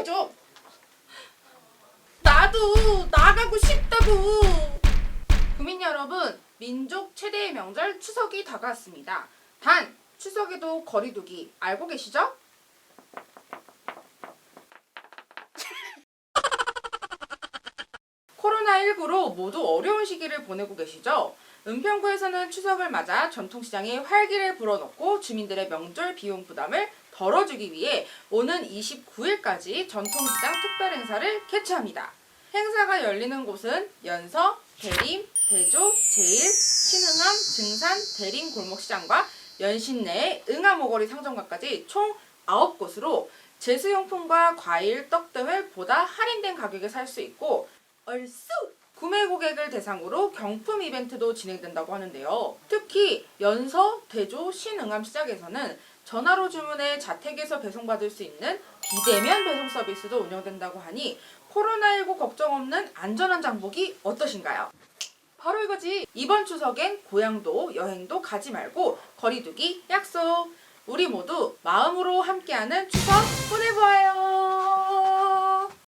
꺼져. 나도 나가고 싶다고. 국민 여러분, 민족 최대의 명절 추석이 다가왔습니다. 단, 추석에도 거리두기 알고 계시죠? 코로나19로 모두 어려운 시기를 보내고 계시죠? 은평구에서는 추석을 맞아 전통시장에 활기를 불어넣고 주민들의 명절 비용 부담을 덜어주기 위해 오는 29일까지 전통시장 특별 행사를 개최합니다. 행사가 열리는 곳은 연서, 대림, 대조, 제일, 신흥암, 증산, 대림 골목시장과 연신 내 응암오거리 상점가까지 총 9곳으로 제수용품과 과일, 떡 등을 보다 할인된 가격에 살 수 있고 얼쑤! 구매 고객을 대상으로 경품 이벤트도 진행된다고 하는데요. 특히 연서, 대조, 신응암 시장에서는 전화로 주문해 자택에서 배송받을 수 있는 비대면 배송 서비스도 운영된다고 하니 코로나19 걱정 없는 안전한 장보기 어떠신가요? 바로 이거지. 이번 추석엔 고향도 여행도 가지 말고 거리두기 약속. 우리 모두 마음으로 함께하는 추석 보내보아요.